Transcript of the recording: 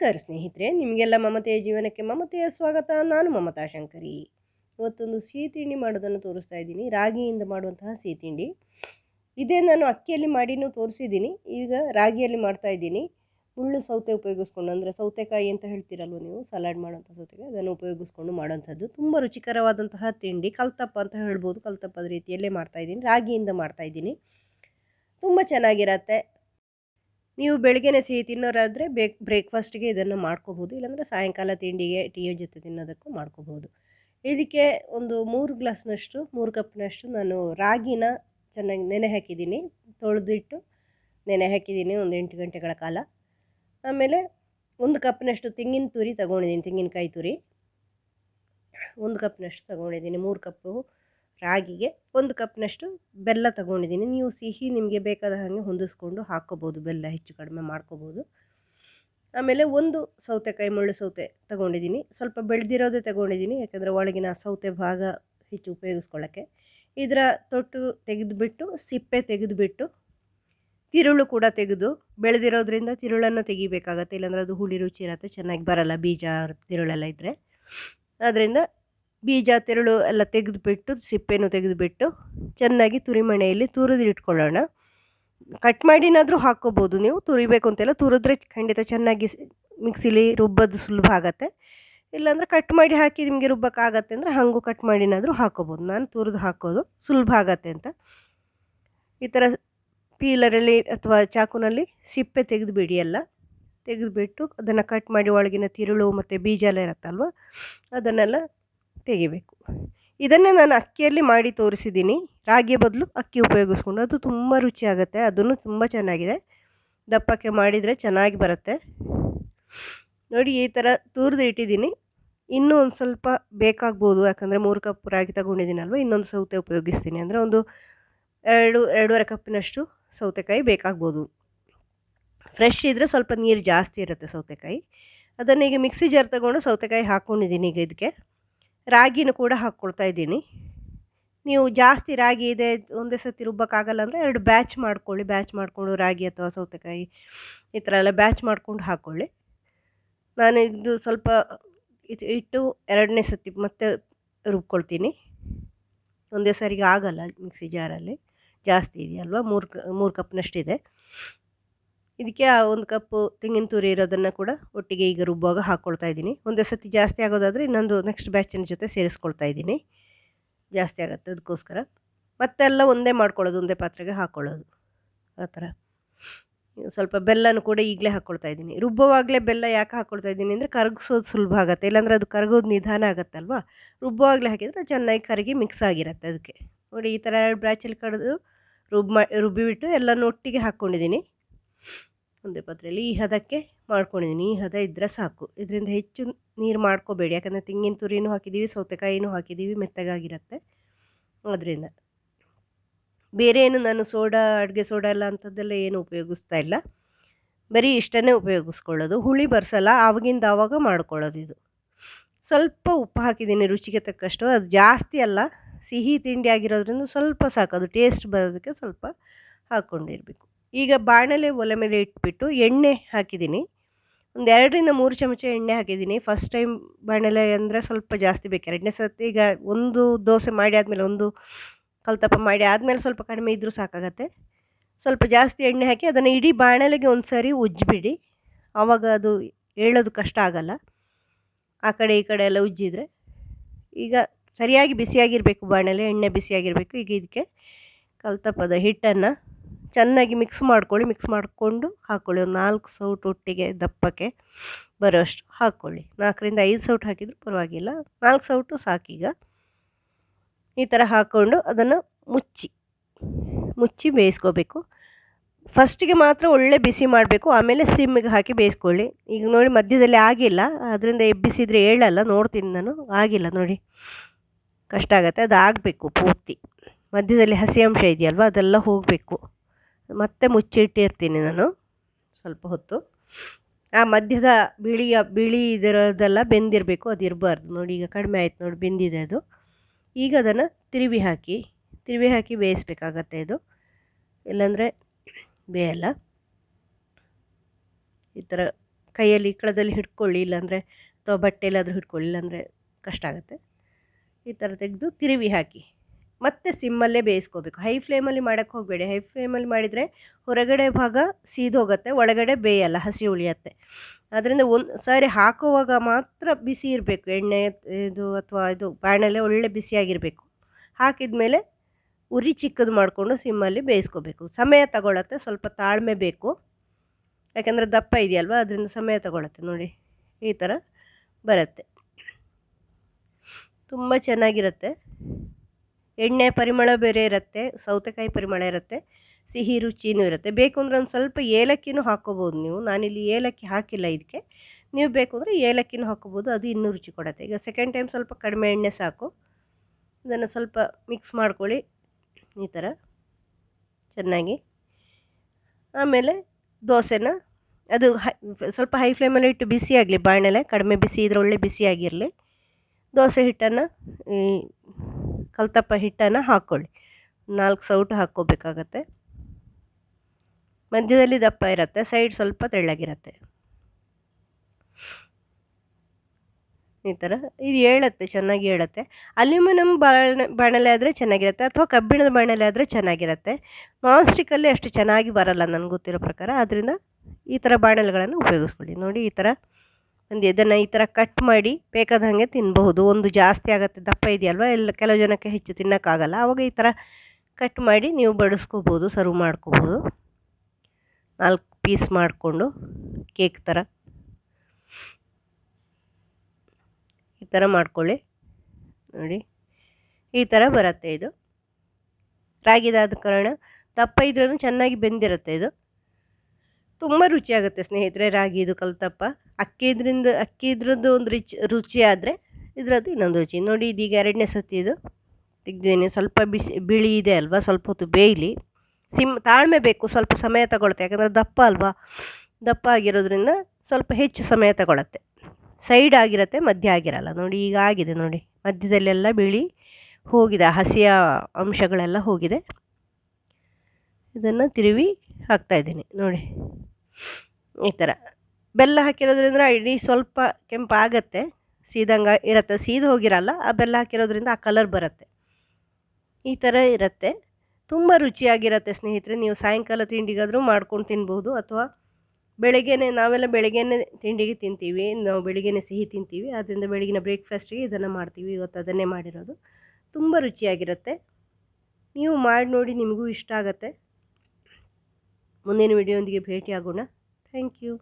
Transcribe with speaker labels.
Speaker 1: ನಮಸ್ಕಾರ ಸ್ನೇಹಿತರೆ, ನಿಮಗೆಲ್ಲ ಮಮತೆಯ ಜೀವನಕ್ಕೆ ಮಮತೆಯ ಸ್ವಾಗತ. ನಾನು ಮಮತಾ ಶಂಕರಿ. ಇವತ್ತೊಂದು ಸಿಹಿ ತಿಂಡಿ ಮಾಡೋದನ್ನು ತೋರಿಸ್ತಾ ಇದ್ದೀನಿ. ರಾಗಿಯಿಂದ ಮಾಡುವಂತಹ ಸಿಹಿ ತಿಂಡಿ. ಇದೇ ನಾನು ಅಕ್ಕಿಯಲ್ಲಿ ಮಾಡಿನೂ ತೋರಿಸಿದ್ದೀನಿ. ಈಗ ರಾಗಿಯಲ್ಲಿ ಮಾಡ್ತಾ ಇದ್ದೀನಿ. ಮುಳ್ಳು ಸೌತೆ ಉಪಯೋಗಿಸ್ಕೊಂಡು, ಅಂದರೆ ಸೌತೆಕಾಯಿ ಅಂತ ಹೇಳ್ತೀರಲ್ವ ನೀವು, ಸಲಾಡ್ ಮಾಡೋಂಥ ಸೌತೆಕಾಯಿ, ಅದನ್ನು ಉಪಯೋಗಿಸ್ಕೊಂಡು ಮಾಡೋಂಥದ್ದು ತುಂಬ ರುಚಿಕರವಾದಂತಹ ತಿಂಡಿ. ಕಲ್ತಪ್ಪ ಅಂತ ಹೇಳ್ಬೋದು. ಕಲ್ತಪ್ಪದ ರೀತಿಯಲ್ಲೇ ಮಾಡ್ತಾ ಇದ್ದೀನಿ. ರಾಗಿಯಿಂದ ಮಾಡ್ತಾ ಇದ್ದೀನಿ. ತುಂಬ ಚೆನ್ನಾಗಿರತ್ತೆ. ನೀವು ಬೆಳಗ್ಗೆನೇ ಸಿಹಿ ತಿನ್ನೋರಾದರೆ ಬೇಕ್ ಬ್ರೇಕ್ಫಾಸ್ಟ್ಗೆ ಇದನ್ನು ಮಾಡ್ಕೋಬೋದು, ಇಲ್ಲಾಂದರೆ ಸಾಯಂಕಾಲ ತಿಂಡಿಗೆ ಟೀಯ ಜೊತೆ ತಿನ್ನೋದಕ್ಕೂ ಮಾಡ್ಕೋಬೋದು. ಇದಕ್ಕೆ ಒಂದು ಮೂರು ಗ್ಲಾಸ್ನಷ್ಟು, ಮೂರು ಕಪ್ನಷ್ಟು ನಾನು ರಾಗಿನ ಚೆನ್ನಾಗಿ ನೆನೆ ಹಾಕಿದ್ದೀನಿ, ತೊಳೆದಿಟ್ಟು ನೆನೆ ಹಾಕಿದ್ದೀನಿ ಒಂದು ಎಂಟು ಗಂಟೆಗಳ ಕಾಲ. ಆಮೇಲೆ ಒಂದು ಕಪ್ನಷ್ಟು ತೆಂಗಿನ ತುರಿ ತಗೊಂಡಿದ್ದೀನಿ, ತೆಂಗಿನಕಾಯಿ ತುರಿ. ಒಂದು ಕಪ್ನಷ್ಟು ತಗೊಂಡಿದ್ದೀನಿ, ಮೂರು ಕಪ್ಪು ರಾಗಿಗೆ ಒಂದು ಕಪ್ನಷ್ಟು ಬೆಲ್ಲ ತಗೊಂಡಿದ್ದೀನಿ. ನೀವು ಸಿಹಿ ನಿಮಗೆ ಬೇಕಾದ ಹಾಗೆ ಹೊಂದಿಸ್ಕೊಂಡು ಹಾಕ್ಕೋಬೋದು ಬೆಲ್ಲ ಹೆಚ್ಚು ಕಡಿಮೆ ಮಾಡ್ಕೋಬೋದು. ಆಮೇಲೆ ಒಂದು ಸೌತೆಕಾಯಿ ಮುಳ್ಳು ಸೌತೆ ತಗೊಂಡಿದ್ದೀನಿ. ಸ್ವಲ್ಪ ಬೆಳೆದಿರೋದೇ ತಗೊಂಡಿದ್ದೀನಿ. ಯಾಕಂದರೆ ಒಳಗಿನ ಸೌತೆ ಭಾಗ ಹೆಚ್ಚು ಉಪಯೋಗಿಸ್ಕೊಳ್ಳೋಕ್ಕೆ. ಇದರ ತೊಟ್ಟು ತೆಗೆದುಬಿಟ್ಟು, ಸಿಪ್ಪೆ ತೆಗೆದುಬಿಟ್ಟು, ತಿರುಳು ಕೂಡ ತೆಗೆದು, ಬೆಳೆದಿರೋದ್ರಿಂದ ತಿರುಳನ್ನು ತೆಗಿಬೇಕಾಗತ್ತೆ. ಇಲ್ಲಾಂದರೆ ಅದು ಹುಳಿ ರುಚಿ ಇರುತ್ತೆ. ಚೆನ್ನಾಗಿ ಬರಲ್ಲ ಬೀಜ ತಿರುಳೆಲ್ಲ ಇದ್ದರೆ ಅದರಿಂದ ಬೀಜ ತೆರಳು ಎಲ್ಲ ತೆಗೆದುಬಿಟ್ಟು, ಸಿಪ್ಪೆನೂ ತೆಗೆದುಬಿಟ್ಟು ಚೆನ್ನಾಗಿ ತುರಿಮಣೆಯಲ್ಲಿ ತುರಿದು ಇಟ್ಕೊಳ್ಳೋಣ. ಕಟ್ ಮಾಡಿನಾದರೂ ಹಾಕ್ಕೋಬೋದು ನೀವು, ತುರಿಬೇಕು ಅಂತೆಲ್ಲ ತುರಿದ್ರೆ ಖಂಡಿತ ಚೆನ್ನಾಗಿ ಮಿಕ್ಸಿಲಿ ರುಬ್ಬೋದು ಸುಲಭ ಆಗುತ್ತೆ. ಇಲ್ಲಾಂದರೆ ಕಟ್ ಮಾಡಿ ಹಾಕಿ ನಿಮಗೆ ರುಬ್ಬಕ್ಕಾಗತ್ತೆ ಅಂದರೆ ಹಾಗೂ ಕಟ್ ಮಾಡಿನಾದರೂ ಹಾಕ್ಕೋಬೋದು. ನಾನು ತುರಿದು ಹಾಕೋದು ಸುಲಭ ಆಗತ್ತೆ ಅಂತ. ಈ ಥರ ಪೀಲರಲ್ಲಿ ಅಥವಾ ಚಾಕುನಲ್ಲಿ ಸಿಪ್ಪೆ ತೆಗೆದುಬಿಡಿ ಎಲ್ಲ. ತೆಗೆದುಬಿಟ್ಟು ಅದನ್ನು ಕಟ್ ಮಾಡಿ ಒಳಗಿನ ತಿರುಳು ಮತ್ತು ಬೀಜ ಎಲ್ಲ ಇರುತ್ತಲ್ವ, ಅದನ್ನೆಲ್ಲ ತೆಗಿಬೇಕು. ಇದನ್ನೇ ನಾನು ಅಕ್ಕಿಯಲ್ಲಿ ಮಾಡಿ ತೋರಿಸಿದ್ದೀನಿ. ರಾಗಿ ಬದಲು ಅಕ್ಕಿ ಉಪಯೋಗಿಸ್ಕೊಂಡು ಅದು ತುಂಬ ರುಚಿಯಾಗುತ್ತೆ, ಅದನ್ನು ತುಂಬ ಚೆನ್ನಾಗಿದೆ. ದಪ್ಪಕ್ಕೆ ಮಾಡಿದರೆ ಚೆನ್ನಾಗಿ ಬರುತ್ತೆ. ನೋಡಿ, ಈ ಥರ ತುರಿದು ಇಟ್ಟಿದ್ದೀನಿ. ಇನ್ನೂ ಒಂದು ಸ್ವಲ್ಪ ಬೇಕಾಗ್ಬೋದು, ಯಾಕಂದರೆ ಮೂರು ಕಪ್ ರಾಗಿ ತಗೊಂಡಿದ್ದೀನಲ್ವ, ಇನ್ನೊಂದು ಸೌತೆ ಉಪಯೋಗಿಸ್ತೀನಿ. ಅಂದರೆ ಒಂದು ಎರಡು, ಎರಡೂವರೆ ಕಪ್ಪಿನಷ್ಟು ಸೌತೆಕಾಯಿ ಬೇಕಾಗ್ಬೋದು. ಫ್ರೆಶ್ ಇದ್ದರೆ ಸ್ವಲ್ಪ ನೀರು ಜಾಸ್ತಿ ಇರುತ್ತೆ ಸೌತೆಕಾಯಿ. ಅದನ್ನು ಈಗ ಮಿಕ್ಸಿ ಜಾರ್ ತಗೊಂಡು ಸೌತೆಕಾಯಿ ಹಾಕ್ಕೊಂಡಿದ್ದೀನಿ ಈಗ ಇದಕ್ಕೆ. ರಾಗಿನೂ ಕೂಡ ಹಾಕ್ಕೊಳ್ತಾ ಇದ್ದೀನಿ. ನೀವು ಜಾಸ್ತಿ ರಾಗಿ ಇದೆ, ಒಂದೇ ಸತಿ ರುಬ್ಬಕ್ಕಾಗಲ್ಲ ಅಂದರೆ ಎರಡು ಬ್ಯಾಚ್ ಮಾಡ್ಕೊಳ್ಳಿ. ಬ್ಯಾಚ್ ಮಾಡಿಕೊಂಡು ರಾಗಿ ಅಥವಾ ಸೌತೆಕಾಯಿ ಈ ಥರ ಎಲ್ಲ ಬ್ಯಾಚ್ ಮಾಡಿಕೊಂಡು ಹಾಕ್ಕೊಳ್ಳಿ. ನಾನು ಇದು ಸ್ವಲ್ಪ ಇದು ಇಟ್ಟು ಎರಡನೇ ಸತಿ ಮತ್ತೆ ರುಬ್ಕೊಳ್ತೀನಿ. ಒಂದೇ ಸರಿಗೆ ಆಗಲ್ಲ ಮಿಕ್ಸಿ ಜಾರಲ್ಲಿ. ಜಾಸ್ತಿ ಇದೆಯಲ್ವ? ಮೂರು ಮೂರು ಕಪ್ನಷ್ಟಿದೆ. ಇದಕ್ಕೆ ಒಂದು ಕಪ್ಪು ತೆಂಗಿನ ತುರಿ ಇರೋದನ್ನು ಕೂಡ ಒಟ್ಟಿಗೆ ಈಗ ರುಬ್ಬುವಾಗ ಹಾಕ್ಕೊಳ್ತಾ ಇದ್ದೀನಿ. ಒಂದೇ ಸತಿ ಜಾಸ್ತಿ ಆಗೋದಾದರೆ ಇನ್ನೊಂದು ನೆಕ್ಸ್ಟ್ ಬ್ಯಾಚಿನ ಜೊತೆ ಸೇರಿಸ್ಕೊಳ್ತಾ ಇದ್ದೀನಿ. ಜಾಸ್ತಿ ಆಗುತ್ತೆ ಅದಕ್ಕೋಸ್ಕರ. ಮತ್ತೆ ಎಲ್ಲ ಒಂದೇ ಮಾಡ್ಕೊಳ್ಳೋದು, ಒಂದೇ ಪಾತ್ರೆಗೆ ಹಾಕ್ಕೊಳ್ಳೋದು ಆ ಥರ. ಸ್ವಲ್ಪ ಬೆಲ್ಲನೂ ಕೂಡ ಈಗಲೇ ಹಾಕ್ಕೊಳ್ತಾ ಇದ್ದೀನಿ. ರುಬ್ಬುವಾಗಲೇ ಬೆಲ್ಲ ಯಾಕೆ ಹಾಕ್ಕೊಳ್ತಾ ಇದ್ದೀನಿ ಅಂದರೆ ಕರಗಿಸೋದು ಸುಲಭ ಆಗುತ್ತೆ. ಇಲ್ಲಾಂದರೆ ಅದು ಕರಗೋದು ನಿಧಾನ ಆಗುತ್ತಲ್ವ? ರುಬ್ಬುವಾಗಲೇ ಹಾಕಿದರೆ ಚೆನ್ನಾಗಿ ಕರಗಿ ಮಿಕ್ಸ್ ಆಗಿರುತ್ತೆ ಅದಕ್ಕೆ. ನೋಡಿ ಈ ಥರ ಎರಡು ಬ್ಯಾಚಲ್ಲಿ ಕಡಿದು ರುಬ್ಬಿ ರುಬ್ಬಿಬಿಟ್ಟು ಎಲ್ಲನೂ ಒಟ್ಟಿಗೆ ಹಾಕ್ಕೊಂಡಿದ್ದೀನಿ ಒಂದೇ ಪಾತ್ರೆಯಲ್ಲಿ ಈ ಹದಕ್ಕೆ ಮಾಡ್ಕೊಂಡಿದ್ದೀನಿ. ಈ ಹದ ಇದ್ದರೆ ಸಾಕು. ಇದರಿಂದ ಹೆಚ್ಚು ನೀರು ಮಾಡ್ಕೋಬೇಡಿ. ಯಾಕಂದರೆ ತೆಂಗಿನ ತುರಿನೂ ಹಾಕಿದ್ದೀವಿ, ಸೌತೆಕಾಯಿನೂ ಹಾಕಿದ್ದೀವಿ, ಮೆತ್ತಗಾಗಿರುತ್ತೆ. ಅದರಿಂದ ಬೇರೆ ಏನು ನಾನು ಸೋಡಾ, ಅಡುಗೆ ಸೋಡಾ ಎಲ್ಲ ಅಂಥದ್ದೆಲ್ಲ ಏನು ಉಪಯೋಗಿಸ್ತಾ ಇಲ್ಲ. ಬರೀ ಇಷ್ಟನೇ ಉಪಯೋಗಿಸ್ಕೊಳ್ಳೋದು. ಹುಳಿ ಬರ್ಸಲ್ಲ, ಆವಾಗಿಂದ ಆವಾಗ ಮಾಡ್ಕೊಳ್ಳೋದು ಇದು. ಸ್ವಲ್ಪ ಉಪ್ಪು ಹಾಕಿದ್ದೀನಿ ರುಚಿಗೆ ತಕ್ಕಷ್ಟು. ಅದು ಜಾಸ್ತಿ ಅಲ್ಲ, ಸಿಹಿ ತಿಂಡಿ ಆಗಿರೋದ್ರಿಂದ ಸ್ವಲ್ಪ ಸಾಕು. ಅದು ಟೇಸ್ಟ್ ಬರೋದಕ್ಕೆ ಸ್ವಲ್ಪ ಹಾಕ್ಕೊಂಡಿರಬೇಕು. ಈಗ ಬಾಣಲೆ ಒಲೆ ಮೇಲೆ ಇಟ್ಬಿಟ್ಟು ಎಣ್ಣೆ ಹಾಕಿದ್ದೀನಿ. ಒಂದು ಎರಡರಿಂದ ಮೂರು ಚಮಚ ಎಣ್ಣೆ ಹಾಕಿದ್ದೀನಿ. ಫಸ್ಟ್ ಟೈಮ್ ಬಾಣಲೆ ಅಂದರೆ ಸ್ವಲ್ಪ ಜಾಸ್ತಿ ಬೇಕು. ಎರಡನೇ ಸರ್ತಿ ಈಗ ಒಂದು ದೋಸೆ ಮಾಡಿ ಆದಮೇಲೆ ಒಂದು ಕಲ್ತಪ್ಪ ಮಾಡಿ ಆದಮೇಲೆ ಸ್ವಲ್ಪ ಕಡಿಮೆ ಇದ್ದರೂ ಸಾಕಾಗತ್ತೆ. ಸ್ವಲ್ಪ ಜಾಸ್ತಿ ಎಣ್ಣೆ ಹಾಕಿ ಅದನ್ನು ಇಡೀ ಬಾಣಲೆಗೆ ಒಂದು ಸಾರಿ ಉಜ್ಜಿಬಿಡಿ. ಆವಾಗ ಅದು ಹೇಳೋದು ಕಷ್ಟ ಆಗಲ್ಲ. ಆ ಕಡೆ ಈ ಕಡೆ ಎಲ್ಲ ಉಜ್ಜಿದ್ರೆ. ಈಗ ಸರಿಯಾಗಿ ಬಿಸಿಯಾಗಿರಬೇಕು. ಬಾಣಲೆ ಎಣ್ಣೆ ಬಿಸಿಯಾಗಿರಬೇಕು. ಈಗ ಇದಕ್ಕೆ ಕಲ್ತಪ್ಪದ ಹಿಟ್ಟನ್ನು ಚೆನ್ನಾಗಿ ಮಿಕ್ಸ್ ಮಾಡ್ಕೊಳ್ಳಿ ಮಿಕ್ಸ್ ಮಾಡಿಕೊಂಡು ಹಾಕ್ಕೊಳ್ಳಿ ಒಂದು ನಾಲ್ಕು ಸೌಟು ಒಟ್ಟಿಗೆ ದಪ್ಪಕ್ಕೆ ಬರೋಷ್ಟು ಹಾಕ್ಕೊಳ್ಳಿ ನಾಲ್ಕರಿಂದ ಐದು ಸೌಟು ಹಾಕಿದರೂ ಪರವಾಗಿಲ್ಲ. ನಾಲ್ಕು ಸೌಟು ಸಾಕೀಗ ಈ ಥರ ಹಾಕ್ಕೊಂಡು ಅದನ್ನು ಮುಚ್ಚಿ ಮುಚ್ಚಿ ಬೇಯಿಸ್ಕೋಬೇಕು. ಫಸ್ಟಿಗೆ ಮಾತ್ರ ಒಳ್ಳೆ ಬಿಸಿ ಮಾಡಬೇಕು. ಆಮೇಲೆ ಸಿಮ್ಮಿಗೆ ಹಾಕಿ ಬೇಯಿಸ್ಕೊಳ್ಳಿ. ಈಗ ನೋಡಿ ಮಧ್ಯದಲ್ಲಿ ಆಗಿಲ್ಲ. ಅದರಿಂದ ಎಬ್ಬಿಸಿದರೆ ಹೇಳಲ್ಲ. ನೋಡ್ತೀನಿ ನಾನು. ಆಗಿಲ್ಲ ನೋಡಿ. ಕಷ್ಟ ಆಗುತ್ತೆ. ಅದು ಆಗಬೇಕು ಪೂರ್ತಿ. ಮಧ್ಯದಲ್ಲಿ ಹಸಿ ಅಂಶ ಇದೆಯಲ್ವ? ಅದೆಲ್ಲ ಹೋಗಬೇಕು. ಮತ್ತೆ ಮುಚ್ಚಿಟ್ಟಿರ್ತೀನಿ ನಾನು ಸ್ವಲ್ಪ ಹೊತ್ತು. ಆ ಮಧ್ಯದ ಬಿಳಿಯ, ಬಿಳಿ ಇದರದೆಲ್ಲ ಬೆಂದಿರಬೇಕು, ಅದು ಇರಬಾರ್ದು. ನೋಡಿ, ಈಗ ಕಡಿಮೆ ಆಯ್ತು ನೋಡಿ, ಬೆಂದಿದೆ ಅದು. ಈಗ ಅದನ್ನು ತಿರುವಿ ಹಾಕಿ ತಿರುವಿ ಹಾಕಿ ಬೇಯಿಸ್ಬೇಕಾಗತ್ತೆ ಇದು. ಇಲ್ಲಾಂದರೆ ಬೇಯಲ್ಲ. ಈ ಥರ ಕೈಯಲ್ಲಿ ಕಳದಲ್ಲಿ ಹಿಡ್ಕೊಳ್ಳಿ, ಇಲ್ಲಾಂದರೆ ಅಥವಾ ಬಟ್ಟೆಯಲ್ಲಾದರೂ ಹಿಡ್ಕೊಳ್ಳಿ, ಇಲ್ಲಾಂದರೆ ಕಷ್ಟ ಆಗುತ್ತೆ. ಈ ಥರ ತೆಗೆದು ತಿರುವಿ ಹಾಕಿ. ಮತ್ತೆ ಸಿಮ್ಮಲ್ಲೇ ಬೇಯಿಸ್ಕೋಬೇಕು. ಹೈ ಫ್ಲೇಮಲ್ಲಿ ಮಾಡೋಕ್ಕೆ ಹೋಗಬೇಡಿ. ಹೈ ಫ್ಲೇಮಲ್ಲಿ ಮಾಡಿದರೆ ಹೊರಗಡೆ ಭಾಗ ಸೀದೋಗುತ್ತೆ, ಒಳಗಡೆ ಬೇಯಲ್ಲ, ಹಸಿ ಉಳಿಯತ್ತೆ. ಅದರಿಂದ ಒಂದು ಸಾರಿ ಹಾಕುವಾಗ ಮಾತ್ರ ಬಿಸಿ ಇರಬೇಕು. ಎಣ್ಣೆ, ಇದು ಅಥವಾ ಇದು ಬ್ಯಾಣಲ್ಲೇ ಒಳ್ಳೆ ಬಿಸಿಯಾಗಿರಬೇಕು. ಹಾಕಿದ ಮೇಲೆ ಉರಿ ಚಿಕ್ಕದು ಮಾಡಿಕೊಂಡು ಸಿಮ್ಮಲ್ಲಿ ಬೇಯಿಸ್ಕೋಬೇಕು. ಸಮಯ ತಗೊಳತ್ತೆ, ಸ್ವಲ್ಪ ತಾಳ್ಮೆ ಬೇಕು. ಯಾಕೆಂದರೆ ದಪ್ಪ ಇದೆಯಲ್ವ, ಅದರಿಂದ ಸಮಯ ತಗೊಳತ್ತೆ ನೋಡಿ. ಈ ಥರ ಬರುತ್ತೆ. ತುಂಬ ಚೆನ್ನಾಗಿರುತ್ತೆ. ಎಣ್ಣೆ ಪರಿಮಳ ಬೇರೆ ಇರುತ್ತೆ, ಸೌತೆಕಾಯಿ ಪರಿಮಳ ಇರುತ್ತೆ, ಸಿಹಿ ರುಚಿನೂ ಇರುತ್ತೆ. ಬೇಕು ಅಂದರೆ ಒಂದು ಸ್ವಲ್ಪ ಏಲಕ್ಕಿನೂ ಹಾಕ್ಕೋಬೋದು ನೀವು. ನಾನಿಲ್ಲಿ ಏಲಕ್ಕಿ ಹಾಕಿಲ್ಲ ಇದಕ್ಕೆ ನೀವು ಬೇಕು ಅಂದರೆ ಏಲಕ್ಕಿನೂ ಹಾಕ್ಕೋಬೋದು ಅದು ಇನ್ನೂ ರುಚಿ ಕೊಡುತ್ತೆ. ಈಗ ಸೆಕೆಂಡ್ ಟೈಮ್ ಸ್ವಲ್ಪ ಕಡಿಮೆ ಎಣ್ಣೆ ಸಾಕು. ಇದನ್ನು ಸ್ವಲ್ಪ ಮಿಕ್ಸ್ ಮಾಡ್ಕೊಳ್ಳಿ. ಈ ಥರ ಚೆನ್ನಾಗಿ. ಆಮೇಲೆ ದೋಸೆನ, ಅದು ಹೈ, ಸ್ವಲ್ಪ ಹೈ ಫ್ಲೇಮಲ್ಲಿ ಇಟ್ಟು ಬಿಸಿ ಆಗಲಿ, ಬಾಣಲೆ. ಕಡಿಮೆ ಬಿಸಿ ಇದ್ರೆ ಒಳ್ಳೆ ಬಿಸಿಯಾಗಿರಲಿ ದೋಸೆ ಹಿಟ್ಟನ್ನು ಕಲ್ತಪ್ಪ ಹಿಟ್ಟನ್ನು ಹಾಕ್ಕೊಳ್ಳಿ ನಾಲ್ಕು ಸೌಟು ಹಾಕ್ಕೋಬೇಕಾಗತ್ತೆ. ಮಧ್ಯದಲ್ಲಿ ದಪ್ಪ ಇರುತ್ತೆ, ಸೈಡ್ ಸ್ವಲ್ಪ ತೆಳ್ಳಗಿರುತ್ತೆ. ಈ ಥರ ಇದು ಹೇಳುತ್ತೆ ಚೆನ್ನಾಗಿ ಹೇಳುತ್ತೆ ಅಲ್ಯೂಮಿನಿಯಂ ಬಾಣ, ಬಾಣಲೆ ಆದರೆ ಚೆನ್ನಾಗಿರುತ್ತೆ ಅಥವಾ ಕಬ್ಬಿಣದ ಬಾಣಲೆ ಆದರೆ ಚೆನ್ನಾಗಿರುತ್ತೆ. ನಾನ್ ಸ್ಟಿಕ್ಕಲ್ಲಿ ಅಷ್ಟು ಚೆನ್ನಾಗಿ ಬರಲ್ಲ ನನಗೆ ಗೊತ್ತಿರೋ ಪ್ರಕಾರ. ಆದ್ದರಿಂದ ಈ ಥರ ಬಾಣಲೆಗಳನ್ನು ಉಪಯೋಗಿಸ್ಕೊಳ್ಳಿ. ನೋಡಿ ಈ ಥರ ಒಂದು ಇದನ್ನು ಈ ಥರ ಕಟ್ ಮಾಡಿ ಬೇಕಾದ ಹಾಗೆ ತಿನ್ನಬಹುದು ಒಂದು ಜಾಸ್ತಿ ಆಗುತ್ತೆ ದಪ್ಪ ಇದೆಯಲ್ವ? ಎಲ್ಲ ಕೆಲವು ಜನಕ್ಕೆ ಹೆಚ್ಚು ತಿನ್ನೋಕ್ಕಾಗಲ್ಲ. ಆವಾಗ ಈ ಥರ ಕಟ್ ಮಾಡಿ ನೀವು ಬಡಿಸ್ಕೋಬೋದು ಸರ್ವ್ ಮಾಡ್ಕೋಬೋದು. ನಾಲ್ಕು ಪೀಸ್ ಮಾಡಿಕೊಂಡು ಕೇಕ್ ಥರ. ಈ ಥರ ಮಾಡ್ಕೊಳ್ಳಿ. ನೋಡಿ. ಈ ಥರ ಬರುತ್ತೆ ಇದು. ರಾಗಿದಾದ ಕಾರಣ ದಪ್ಪ ಇದ್ರೂ ಚೆನ್ನಾಗಿ ಬೆಂದಿರುತ್ತೆ ಇದು. ತುಂಬ ರುಚಿಯಾಗುತ್ತೆ ಸ್ನೇಹಿತರೆ, ರಾಗಿ ಇದು ಕಲ್ತಪ್ಪ. ಅಕ್ಕಿ ಇದರಿಂದ ಅಕ್ಕಿ ಇದ್ರದ್ದು ಒಂದು ರುಚಿ ರುಚಿ ಆದರೆ ಇದರದ್ದು ಇನ್ನೊಂದು ರುಚಿ. ನೋಡಿ, ಇದೀಗ ಎರಡನೇ ಸತಿ ಇದು. ತೆಗ್ದಿದ್ದೀನಿ. ಸ್ವಲ್ಪ ಬಿಸಿ, ಬಿಳಿ ಇದೆ ಅಲ್ವಾ? ಸ್ವಲ್ಪ ಹೊತ್ತು ಬೇಯಲಿ. ಸಿಮ್, ತಾಳ್ಮೆ ಬೇಕು. ಸ್ವಲ್ಪ ಸಮಯ ತಗೊಳುತ್ತೆ. ಯಾಕಂದರೆ ದಪ್ಪ ಅಲ್ವಾ? ದಪ್ಪ ಆಗಿರೋದ್ರಿಂದ ಸ್ವಲ್ಪ ಹೆಚ್ಚು ಸಮಯ ತಗೊಳತ್ತೆ. ಸೈಡ್ ಆಗಿರತ್ತೆ, ಮಧ್ಯ ಆಗಿರಲ್ಲ. ನೋಡಿ, ಈಗ ಆಗಿದೆ ನೋಡಿ. ಮಧ್ಯದಲ್ಲೆಲ್ಲ ಬಿಳಿ ಹೋಗಿದೆ. ಹಸಿಯ ಅಂಶಗಳೆಲ್ಲ ಹೋಗಿದೆ. ಇದನ್ನು ತಿರುವಿ ಹಾಕ್ತಾಯಿದ್ದೀನಿ ನೋಡಿ. ಈ ಥರ ಬೆಲ್ಲ ಹಾಕಿರೋದ್ರಿಂದ ಇಡೀ ಸ್ವಲ್ಪ ಕೆಂಪಾಗತ್ತೆ. ಸೀದಂಗೆ ಇರುತ್ತೆ. ಸೀದ ಹೋಗಿರಲ್ಲ. ಆ ಬೆಲ್ಲ ಹಾಕಿರೋದ್ರಿಂದ ಆ ಕಲರ್ ಬರುತ್ತೆ. ಈ ಥರ ಇರುತ್ತೆ. ತುಂಬ ರುಚಿಯಾಗಿರುತ್ತೆ ಸ್ನೇಹಿತರೆ. ನೀವು ಸಾಯಂಕಾಲ ತಿಂಡಿಗಾದರೂ ಮಾಡ್ಕೊಂಡು ತಿನ್ಬೋದು. ಅಥವಾ ಬೆಳಗ್ಗೆನೆ, ನಾವೆಲ್ಲ ಬೆಳಗ್ಗೆನೆ ತಿಂಡಿಗೆ ತಿಂತೀವಿ. ನಾವು ಬೆಳಿಗ್ಗೆನೆ ಸಿಹಿ ತಿಂತೀವಿ. ಆದ್ದರಿಂದ ಬೆಳಗಿನ ಬ್ರೇಕ್ಫಾಸ್ಟಿಗೆ ಇದನ್ನು ಮಾಡ್ತೀವಿ. ಇವತ್ತು ಅದನ್ನೇ ಮಾಡಿರೋದು. ತುಂಬ ರುಚಿಯಾಗಿರುತ್ತೆ. ನೀವು ಮಾಡಿ ನೋಡಿ ನಿಮಗೂ ಇಷ್ಟ ಆಗುತ್ತೆ. ಮುಂದಿನ ವಿಡಿಯೋದೊಂದಿಗೆ ಭೇಟಿಯಾಗೋಣ ಥ್ಯಾಂಕ್ ಯು